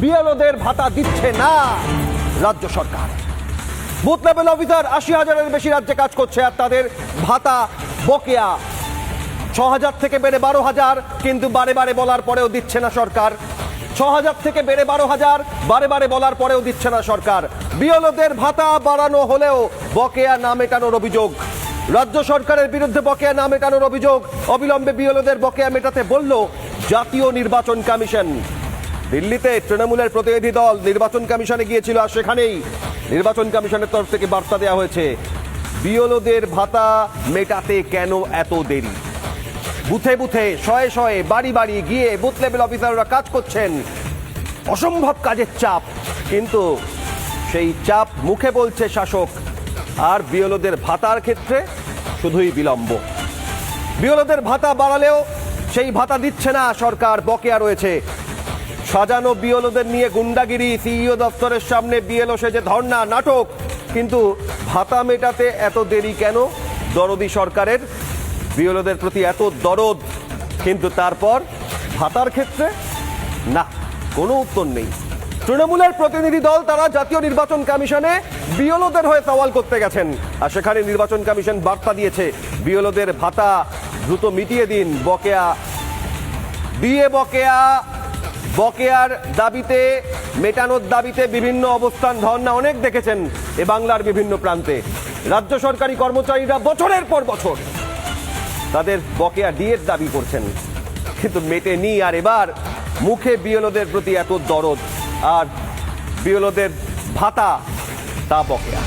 বিএলওদের ভাতা দিচ্ছে না রাজ্য সরকার। বুথ লেভেল অফিসার আশি হাজারের বেশি রাজ্যে কাজ করছে আর তাদের ভাতা বকেয়া। ছ হাজার থেকে বেড়ে বারো হাজার, কিন্তু বারে বারে বলার পরেও দিচ্ছে না সরকার। ছ হাজার থেকে বেড়ে বারো হাজার, বারে বারে বলার পরেও দিচ্ছে না সরকার। বিএলওদের ভাতা বাড়ানো হলেও বকেয়া না মেটানোর অভিযোগ। রাজ্য সরকারের বিরুদ্ধে বকেয়া না মেটানোর অভিযোগ। অবিলম্বে বিএলওদের বকেয়া মেটাতে বলল জাতীয় নির্বাচন কমিশন। দিল্লিতে তৃণমূলের প্রতিনিধি দল নির্বাচন কমিশনে গিয়েছিল আর সেখানেই নির্বাচন কমিশনের তরফ থেকে বার্তা দেওয়া হয়েছে, বিএলওদের ভাতা মেটাতে কেন এত দেরি? বুথে বুথে, শয়ে শয়ে, বাড়ি বাড়ি গিয়ে বুথ লেভেল অফিসাররা কাজ করছেন। অসম্ভব কাজের চাপ, কিন্তু সেই চাপ মুখে বলছে শাসক, আর বিএলওদের ভাতার ক্ষেত্রে শুধুই বিলম্ব। বিএলওদের ভাতা বাড়ালেও সেই ভাতা দিচ্ছে না সরকার, বকেয়া রয়েছে। সাজানো বিএলওদের নিয়ে গুন্ডাগিরি, সিইও দপ্তরের সামনে বিএলও সেজে ধর্ণা, নাটক। কিন্তু ভাতা মেটাতে এত দেরি কেন? দরদি সরকারের বিএলওদের প্রতি এত দরদ। কিন্তু তারপর ভাতার ক্ষেত্রে? না, কোনো উত্তর নেই। তৃণমূলের প্রতিনিধি দল, তারা জাতীয় নির্বাচন কমিশনে বিএলওদের হয়ে সওয়াল করতে গেছেন। আর সেখানে নির্বাচন কমিশন বার্তা দিয়েছে, বিএলওদের ভাতা দ্রুত মিটিয়ে দিন, বকেয়া। দিয়ে বকেয়া বকেয়ার দাবিতে, মেটানোর দাবিতে বিভিন্ন অবস্থান ধর্ণা অনেক দেখেছেন এ বাংলার বিভিন্ন প্রান্তে। রাজ্য সরকারি কর্মচারীরা বছরের পর বছর তাদের বকেয়া ডিএর দাবি করছেন। কিন্তু মেটেনি আর এবার মুখে বিএলওদের প্রতি এত দরদ আর বিএলওদের ভাতা তা বকেয়া।